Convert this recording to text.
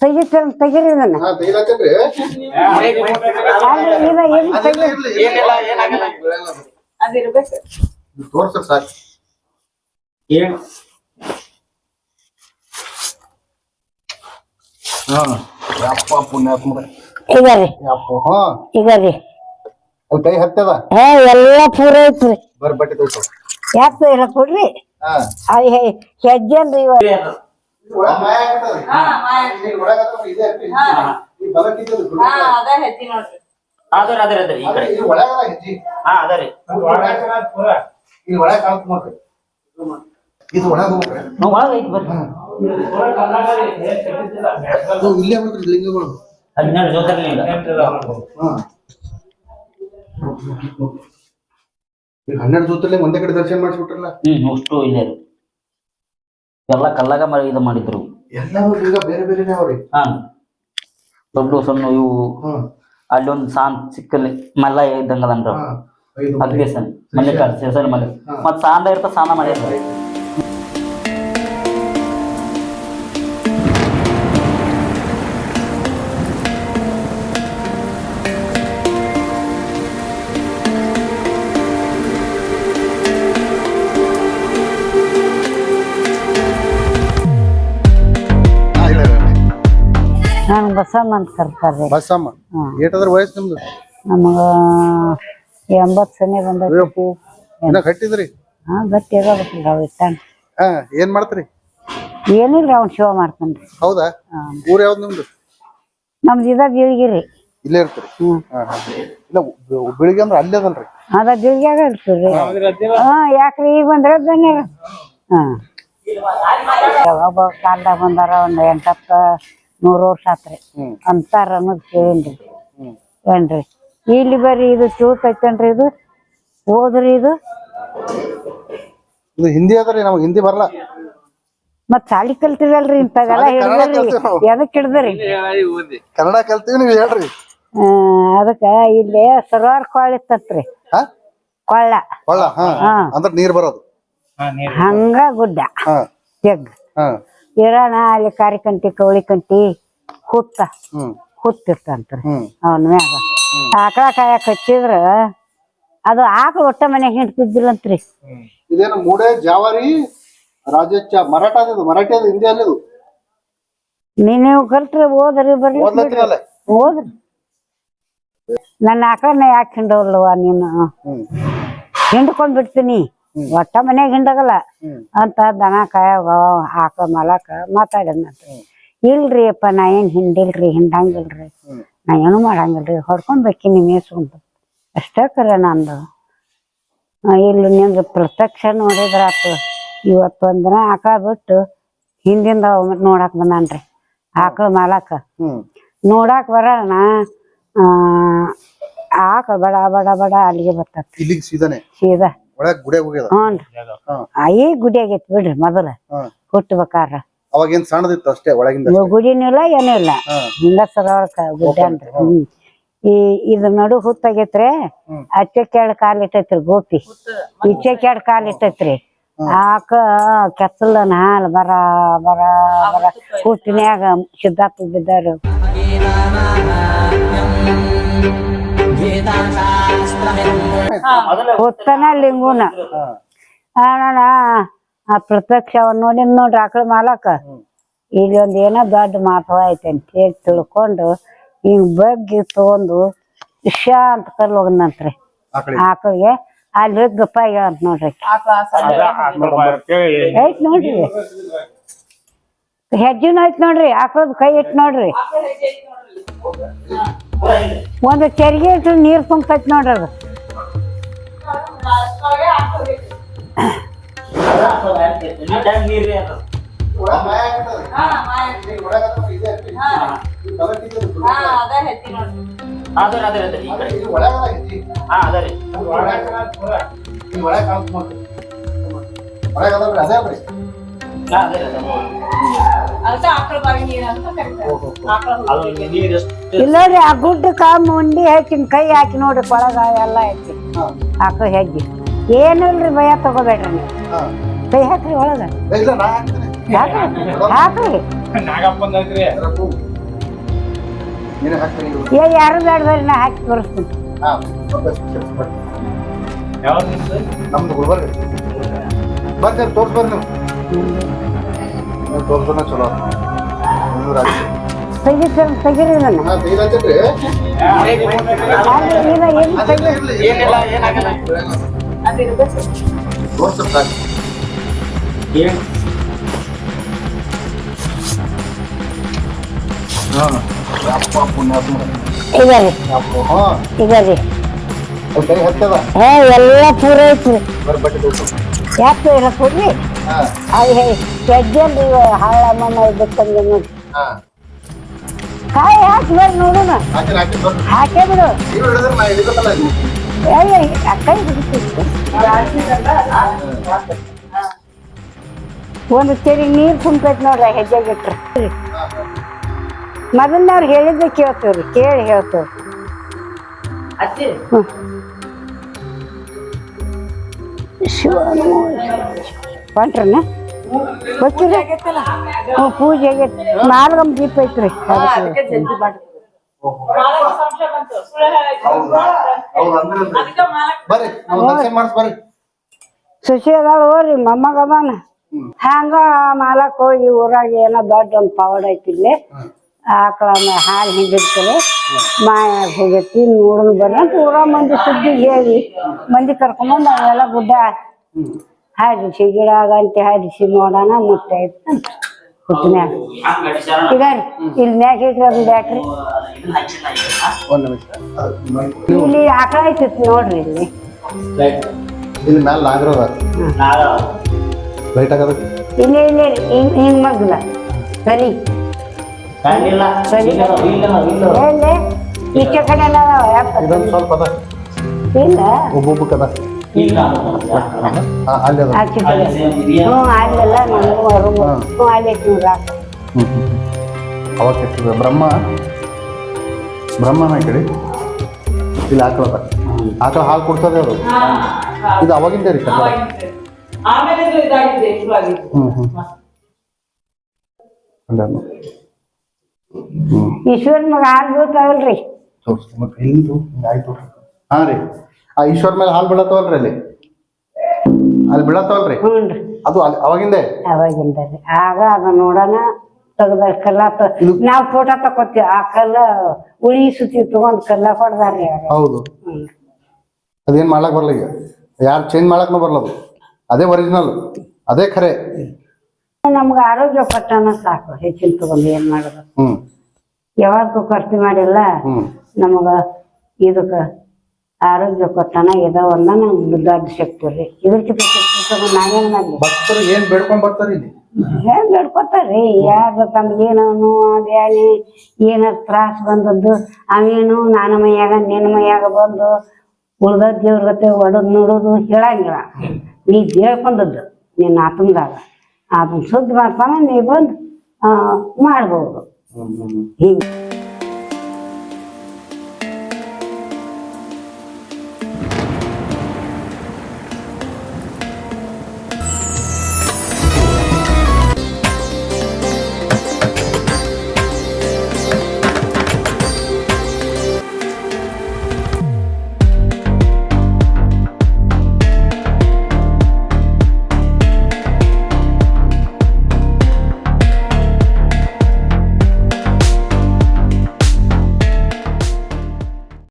ತೆಗೀರಿ ಇದನ್ನ. ಹಾ ತೆಗಿಲತ್ತೇನ್ರಿ ಅಲ್ರಿ, ಇದ ಏನ್ ತೆಗಿ ಏನಿಲ್ಲ ಏನಾಗಲ್ಲ. ಅದಿರ್ಬೇಕು. ತೋರ್ಸ್ರಿ ಸಾಕು. ಏನ್? ಹಾ. ಯಪ್ಪ ಪುಣ್ಯಾತ್ಮ ಈಗ ರೀ ಯಪ್ಪ ಹಾ. ಈಗ ರೀ ಅಲ್ಲಿ ಕೈ ಹತ್ತದ ಹೇ ಎಲ್ಲ ಪೂರ ಐತ್ರಿ. ಬಟ್ಟೆ ತೋರ್ಸು ಯಾಕೆ ಇಲ್ಲ ಕೊಡ್ರಿ ಹಾ. ಅಯ್ಯ ಹೆಜ್ಜೆ ಅಲ್ರಿ ಇವ ಇದೆ ಅದರ ಅದರ ಅದರ ಈ ಕಡೆ. ಹಾ ಅದರಿ ಇದು ಒಳಗ್ ನಾವು ಒಳಗೆ ಐತಿ ಬರ್ರಿ. ಇಲ್ಲೇ ಲಿಂಗಗಳು. ಹನ್ನೆರಡು ಜ್ಯೋತಿರ್ಲಿಂಗ. ಹನ್ನೆರಡು ಒಂದೇ ಕಡೆ ದರ್ಶನ ಮಾಡಿಸ್ಬಿಟ್ರಲ್ಲ? ಹ್ಮ್ ಅಷ್ಟು ಇಲ್ಲೇ ರೀ. ಎಲ್ಲ ಕಲ್ಲಾಗ ಮರ ಇದು ಮಾಡಿದ್ರು. ಎಲ್ಲರೂ ಈಗ ಬೇರೆ ಬೇರೆನೇ ಅವ್ರಿ. ಹಾ. ದೊಡ್ಡ ಸಣ್ಣ ಇವು. ಅಲ್ಲಿ ಒಂದು ಸಾನ್ ಸಿಕ್ಕಲ್ಲಿ ಮಲ್ಲ ಇದ್ದಂಗಲ್ಲ ಅಂದ್ರೆ ಐದು ಸರ್ ಮಲ್ಲಿಕಾರ್ಜುನ ಮಲ್ಲಿ. ಹಾ. ಮತ್ ಸಾಂದ ಇರ್ತ ಸಾನ ಮಾಡಿರ್ತಾರೆ ನಾನು ಬಸಮ್ಮ ಅಂತ ಕರ್ತಾರೆ. ಬಸಮ್ಮ. ಏಟದ್ರ ವಯಸ್ಸು ನಿಮ್ದು? ನಮಗ ಎಂಬತ್ತು ಸನಿ ಬಂದೈತಿ. ಅಯ್ಯಪ್ಪು ಇನ್ನ ಕಟ್ಟಿದ್ರಿ? ಹಾ ಗಟ್ಟಿ ಇರೋಬೇಕ್ರಿ ಅವ್ ಇಟ್ಟಾನ. ಹಾ ಏನ್ ಮಾಡ್ತೀರಿ? ಏನಿಲ್ರಿ ಅವ್ನ ಶಿವ ಮಾಡ್ತಾನ್ರಿ. ಹೌದಾ? ಊರ ಯಾವ್ದು ನಿಮ್ದು? ನಮ್ದು ಇದ ಬೀಳ್ಗಿರಿ. ಇಲ್ಲೇ ಇರ್ತೀರಿ? ಹ್ಮ್. ಹಾ ಹಾ. ಇಲ್ಲ ಬೆಳಿಗ್ಗೆ ಅಂದ್ರೆ ಅಲ್ಲೇ ಅದಲ್ರಿ? ಅದ ಬೀಳ್ಗ್ಯಾಗ ಇರ್ತೀರಿ ಹಾ. ಯಾಕ್ರಿ ಈಗ ಬಂದ್ರ ಬನ್ನಿ ಹಾ. ಒಬ್ಬ ಕಾಲ್ದಾಗ ಬಂದಾರ ಒಂದ್ ಎಂಟತ್ತ ನೂರು ವರ್ಷ ಆತ್ರಿ. ಅಂತಾರ ಅನ್ನೋದು ಕೇಳಿನ್ರಿ. ಏನ್ರಿ? ಇಲ್ಲಿ ಬರ್ರಿ ಇದು ಚೂತೈತೇನ್ರಿ ಇದು? ಓದ್ರಿ ಇದು? ಇದು ಹಿಂದಿ ಅದರಿ ನಮಗೆ ಹಿಂದಿ ಬರಲ್ಲ ಮತ್ ಸಾಲಿ ಕಲ್ತಿರಲ್ರಿ ಇಂತಾಗೆಲ್ಲ ಹೇಳಿದ್ರಿ ಎದಕ್ ಹಿಡ್ದ್ರಿ? ಕನ್ನಡ ಕಲ್ತೀವಿ ನೀವು ಹೇಳ್ರಿ. ಅದಕ್ಕ ಇಲ್ಲಿ ಸರ್ವಾರ್ ಕೊಳ್ಳ ಇತ್ತತ್ರಿ. ಹಾ? ಕೊಳ್ಳ. ಕೊಳ್ಳ. ಅಂದ್ರ ನೀರ್ ಬರೋದು. ಹಂಗ ಗುಡ್ಡ. ಜಗ್ ಇರೋಣ ಅಲ್ಲಿ ಕಾರಿಕಂಟಿ ಕವಳಿಕಂಟಿ ಹುತ್ತ. ಹುತ್ತಿರ್ತಂತ್ರಿ. ಅವನ ಮ್ಯಾಗ. ಆಕಳ ಕಾಯಕ್ ಹಚ್ಚಿದ್ರ ಅದು ಆಕಳ ಒಟ್ಟ ಮನೆ ಹಿಂಡ್ತಿದ್ದಿಲ್ಲಂತ್ರಿ. ಇದೇನು ಮೂಡೆ ಜಾವಾರಿ ರಾಜಚ್ಚ ಮರಾಠ ಮರಾಠಿ ಅದು ಹಿಂದಿ ಅಲ್ಲಿದು. ನೀ ನೀವು ಕಲ್ತ್ರಿ ಓದ್ರಿ ಬರ್ರಿ ಓದ್ರಿ ನನ್ನ ಆಕಳನ್ನ ಯಾಕೆ ಹಿಂಡವಲ್ವ ನೀನು? ಹಿಂಡ್ಕೊಂಡ್ ಬಿಡ್ತೀನಿ. ಒಟ್ಟ ಮನೆಗೆ ಹಿಂಡಗಲ್ಲ. ಅಂತ ದನ ಕಾಯ ಆಕಳ ಮಲಕ ಮಾತಾಡನಂತ್ರಿ ಇಲ್ರಿ ಅಪ್ಪ ನಾ ಏನ್ ಹಿಂಡಿಲ್ರಿ ಹಿಂಡಂಗಿಲ್ರಿ. ನಾ ಏನು ಮಾಡಂಗಿಲ್ರಿ ಹೊಡ್ಕೊಂಡ್ ನಿಮ್ ಮೇಸ್ಕೊಂಡು ಅಷ್ಟೇ ಕರೆ ನಂದು. ಇಲ್ಲಿ ನಿಮ್ದು ಪ್ರತ್ಯಕ್ಷ ನೋಡಿದ್ರಾತು ಇವತ್ತು ಒಂದ್ ದಿನ ಆಕಳ ಬಿಟ್ಟು ಹಿಂದಿಂದ ನೋಡಾಕ್ ಬಂದಾನ್ರಿ. ಆಕಳ ಮಾಲಕ. ನೋಡಕ್ಕೆ ನೋಡಾಕ್ ಬರೋಣ ಆ ಆಕಳ ಬಡ ಬಡ ಬಡ ಅಲ್ಲಿಗೆ ಇಲ್ಲಿಗೆ ಸೀದಾನೆ? ಸೀದಾ. ಒಳಗ್ ಗುಡೆ ಹೋಗ್ಯದ? ಹ್ಞೂನ್ರಿ. ಹಾ. ಅಯ್ಯ ಗುಡಿ ಆಗೈತಿ ಬಿಡ್ರಿ ಮೊದಲ. ಹುಟ್ಟಬೇಕಾರ ಅವಾಗ ಏನ್ ಸಣ್ಣದಿತ್ತು ಅಷ್ಟೇ ಒಳಗಿಂದ ಗುಡಿನೂ ಇಲ್ಲ ಏನೂ ಇಲ್ಲ. ಹಿಂಗ ಸರೋವರಕ್ಕ ಗುಡ್ಡ ಅಂದ್ರಿ ಹ್ಮ್. ಈ ಇದ್ರ ನಡು ಹುತ್ತಾಗೈತ್ರಿ ಹ್ಮ್. ಅಚ್ಚೆ ಕೆಳಗ್ ಕಾಲ್ ಇಟ್ಟೈತ್ರಿ ಗೋಪಿ. ಈಚೆ ಕೆಳಗ್ ಕಾಲ್ ಇಟ್ಟೈತ್ರಿ. ಆಕ ಕೆತ್ತಲನ ಹಾಲು ಬರ ಬರ ಬರ. ಹುಟ್ಟಿನ್ಯಾಗ ಸಿದ್ಧಾರ್ಥ ಬಿದ್ದಾರು. ಹುತ್ತನ ಲಿಂಗುನ. ಹಾ. ಅಣ್ಣ ಆ ಪ್ರತ್ಯಕ್ಷ ಅವನ್ ನೋಡಿ ನೋಡ್ರಿ ಆಕಳ ಮಾಲಕ. ಇಲ್ಲಿ ಒಂದ್ ಏನೋ ದೊಡ್ಡ ಮಾತು ಐತೆ ಅಂತ ಹೇಳಿ ತಿಳ್ಕೊಂಡು ಹಿಂಗ್ ಬಗ್ಗಿ ತಗೊಂಡು ವಿಶಾಂತ ಕಲ್ ಕರ್ಲ್ ಹೋಗನಂತ್ರಿ ಆಕಳಿಗೆ. ಅಲ್ಲಿ ಹೋಗಿ ಗಪ್ಪ ಅಂತ ನೋಡ್ರಿ ಐತ್ ನೋಡ್ರಿ. ಹೆಜ್ಜಿನ ಐತ್ ನೋಡ್ರಿ ಆಕಳದ್ ಕೈ ಇಟ್ ನೋಡ್ರಿ. ಒಂದು ಚರಿಗೆ ಇಟ್ಟು ನೀರ್ ತುಂಬತೈತ್ ನೋಡ್ರಿ ಅದು. ಅದರ ಅದರ ಅದರ ಈ ಕಡೆ ಇಲ್ಲಿ ಒಳಗದ ಹೆಜ್ಜಿ ಹಾ ಅದರಿ ಇಲ್ಲಿ ಒಳಗ್ ಕಾಣ್ತ ನೋಡ್ರಿ ಒಳಗ್ ಅದಲ್ರಿ ಅದೇ ಅಲ್ರಿ ಹಾ ಅದರ ಅದರ ಅದಕ್ಕ ಆಕಳ ಬಾವಿ ನೀರ್ ಅಂತ ಕರೀತಾರೆ ಆಕಳ ಅದು ಇಲ್ಲಿ ನೀರ್ ಎಷ್ಟು ಇಲ್ಲರಿ ಆ ಗುಡ್ಡಕ್ಕ ಮುಂಡಿ ಹಾಕಿನ ಕೈ ಹಾಕಿ ನೋಡ್ರಿ ಕೊಳಗ ಎಲ್ಲ ಐತಿ. ಹಾ. ಆಕಳ ಹೆಜ್ಜಿ ಏನಿಲ್ರಿ ಭಯ ತಗೋಬೇಡ್ರಿ ನೀವು. ಹಾ. ಕೈ ಹಾಕ್ರಿ ಒಳಗೆ. ಇಲ್ಲ ನಾ ಹಾಕ್ತೀನಿ. ಹಾಕ್ರಿ. ಹಾಕ್ರಿ ನಾಗಪ್ಪ ಅಂದ್ರಿ ನೀನೇ ಹಾಕ್ತೀನಿ ಏ ಯಾರು ಬೇಡ ನಾ ಹಾಕಿ ತೋರಿಸ್ತೀನಿ. ಹಾ. ಯಾವ್ದು ನಿಮ್ದು ಗುಲ್ಬರ್ಗ. ಬರ್ರಿ ತೋರ್ಸ್ ಬರ್ರಿ ನೀವು. ನೀವು ತೋರ್ಸೋಣ ಚಲೋ. ರಾಜ ತೆಗಿತೀರ ತೆಗಿರಿ ತೆಗಿ ಏನಿಲ್ಲ ಏನಾಗಲ್ಲ. ಅದಿರ್ಬೇಕು ತೋರ್ಸ ಸಾಕು. ಏನ್ ಹಾ. ಅಪ್ಪ ಪುಣ್ಯಾತ್ಮ ರೀ ಹಾ ಈಗ ರೀ ಅಲ್ಲಿ ಕೈ ಹತ್ತದ ಹೇ ಎಲ್ಲ ಪೂರ ಐತ್ರಿ ಬರ್ರಿ ಬಟ್ಟೆ ತೋರ್ಸು ಯಾಕೆ ಇರಕ್ ಹೋಗಿ ಅದು ಹೆಜ್ಜೆಲ್ರಿ ಹಾಳ ಮಣ್ಣ ಇದ್ದಕ್ಕಂಗೆ ನೋಡಿ ಹಾ. ಕಾಯಿ ಹಾಕಿ ಬರ್ರಿ ನೋಡೋಣ. ಹಾಕಿ ಹಾಕೇ ಬಿಡು. ನೀವು ಹಿಡಿದ್ರೆ ನಾ ಹಿಡಿಬೇಕಲ್ಲ ಇದು ಏ ಕೈ ಒಂದು ತೆರಿ ನೀರು ತುಂಬೈತೆ ನೋಡ್ರಿ ಹೆಜ್ಜೆ ಬಿಟ್ರಿ. ಮೊದಲ್ನವ್ರು ಹೇಳಿದ್ದೆ ಕೇಳ್ತೇವ್ರಿ ಕೇಳಿ ಹೇಳ್ತೇವ್ರಿ. ಹ್ಞೂ ಹೊಂಟ್ರನ? ಗೊತ್ತಿಲ್ಲ? ಹ್ಞೂ ಪೂಜೆ ಆಗೈತಿ. ಮಾರ್ಗಮ್ ದೀಪ ಐತ್ರಿ. ಸುಶಿ ಅದಾಳ ಹೋರಿ ಮೊಮ್ಮಗ ಅದಾನ. ಹಂಗ ಮಾಲಕ್ ಹೋಗಿ ಊರಾಗ ಏನೋ ದೊಡ್ಡ ಒಂದು ಪವಾಡ ಐತಿ ಇಲ್ಲಿ ಆಕಳ ಹಾಲು ಹಿಂದಿರ್ತಾರೆ ಮಾಯ ಹೋಗೈತಿ ನೋಡೋಣ ಬರ್ರಿ ಅಂತ ಊರ ಮಂದಿ ಸುದ್ದಿ ಹೇಳಿ. ಮಂದಿ ಕರ್ಕೊಂಬಂದು ಅವೆಲ್ಲ ಗುಡ್ಡ ಹಾರಿಸಿ ಗಿಡ ಗಂಟೆ ಹಾರಿಸಿ ನೋಡೋಣ ಮುಟ್ಟೆ ಹುಟ್ಟಿನ್ಯಾಗ. ಈಗ ಇಲ್ಲಿ ಮ್ಯಾಗ ಇಟ್ರಿ ಬ್ಯಾಟ್ರಿ? ಇಲ್ಲಿ ಆಕಳ ಐತಿ ನೋಡ್ರಿ ಇಲ್ಲಿ. ಇಲ್ಲಿ ಮ್ಯಾಲ ನಾಗರದ ಲೈಟ್ ಆಗದ? ಇಲ್ಲ ಇಲ್ಲ ಹಿಂಗ್ ಹಿಂಗ್ ಮಗ್ಲ ಸರಿ. ಕಾಣಿಲ್ಲ ಇಲ್ಲ ಇಲ್ಲ ಇಲ್ಲ ಈ ಈಚೆ ಕಡೆ ಎಲ್ಲ ಅದಾವ ಯಾಕೆ ಇದೊಂದು ಸ್ವಲ್ಪ ಅದ. ಇಲ್ಲ. ಒಬ್ಬೊಬ್ಬಕ್ಕೆ ಅದ. ಇಲ್ಲ ಹಾ ಅಲ್ಲಿ ಅದ. ಆಚೆ ಕಡೆ ಹ್ಞೂ ಅಲ್ಲೆಲ್ಲ ನಮ್ಮ ರೂಮ್ ಹ್ಞೂ ಅಲ್ಲಿ ನೋಡ್ರಿ ಆಕಳ. ಹ್ಮ್ ಹ್ಮ್ ಹ್ಮ್. ಅವಾಗ ಕೆತ್ತಿದ ಬ್ರಹ್ಮ? ಬ್ರಹ್ಮನ ಕೇಳಿ ಕಡೆ ಇಲ್ಲಿ ಆಕಳದ ಆಕಳ ಹಾಲು ಕೊಡ್ತದೆ ಅದು. ಇದು ಅವಾಗಿಂದ ರೀ ಕಟ್ಟಡ ಆಮೇಲೆ ಇದು ಇದಾಗಿದೆ ಶುರು ಆಗಿದೆ ಈಶ್ವರನ್ ಮಗ ಹಾಲ್ ಬೀಳ್ತಾವಲ್ರಿ? ಮತ್ತೆ ಆಯ್ತು ಹಾ ರೀ. ಆ ಈಶ್ವರ್ ಮೇಲೆ ಹಾಲ್ ಬೀಳತ್ತವಲ್ರಿ ಅಲ್ಲಿ? ಅಲ್ಲಿ ಬೀಳತ್ತವಲ್ರಿ? ಹ್ಞೂ ಅದು ಅಲ್ಲಿ ಅವಾಗಿಂದೇ? ಅವಾಗಿಂದ ರೀ. ಆಗ ಅದು ನೋಡೋಣ ತೆಗ್ದ ಕಲ್ಲ ನಾವು ಫೋಟೋ ತಕೋತೀವಿ. ಆ ಕಲ್ಲ ಉಳಿ ಸುತ್ತಿ ತಗೊಂಡ್ ಕಲ್ಲ ಹೊಡ್ದಾರ್ರಿ ಅವ್ರು. ಹೌದು. ಅದೇನ್ ಮಾಡಕ್ ಬರಲ್ಲ ಈಗ? ಯಾರು ಚೇಂಜ್ ಮಾಡಕ್ನು ಬರಲ್ಲ ಅದು ಅದೇ ಒರಿಜಿನಲ್ ಅದೇ ಖರೆ ನಮ್ಗ ಆರೋಗ್ಯ ಕೊಟ್ಟನ ಸಾಕು ಹೆಚ್ಚಿನ ತಗೊಂಡು ಏನ್ ಮಾಡೋದು? ಹ್ಮ್. ಯಾವಾಗೂ ಖರ್ಚು ಮಾಡಿಲ್ಲ ಹ್ಮ್. ನಮಗ ಇದಕ್ಕ ಆರೋಗ್ಯ ಕೊಟ್ಟನ ಇದಾವಲ್ಲ ನಮ್ಗೆ ದೊಡ್ಡ ಶಕ್ತಿ ರೀ. ಶಕ್ತಿ ತಗೊಂಡ್ ನಾವೇನ್ ಮಾಡ್ಲಿ? ಭಕ್ತರು ಏನ್ ಬೇಡ್ಕೊಂಡ್ ಬರ್ತಾರೆ ಇಲ್ಲಿ? ಹೆಂಗ್ ಯಾರು ತಮ್ಗೇನು ನೋವು ಬ್ಯಾನಿ ಏನಾರ ತ್ರಾಸ ಬಂದದ್ದು ಅವೇನು ನಾನು ಮೈಯಾಗ ನಿನ್ನ ಮೈಯಾಗ ಬಂದು ಉಳ್ದ ದೇವ್ರ ಗತೆ ಒಡದ್ ನೋಡೋದು ಹೇಳಂಗಿಲ್ಲ. ನೀ ಬೇಳ್ಕೊಂಡದ್ದು ನಿನ್ನ ಆತಂದಾಗ. ಅದನ್ನ ಶುದ್ಧ ಮಾಡ್ತಾನ ನೀ ಬಂದು ಆ, ಮಾಡ್ಬೋದು. ಹಿಂಗೆ.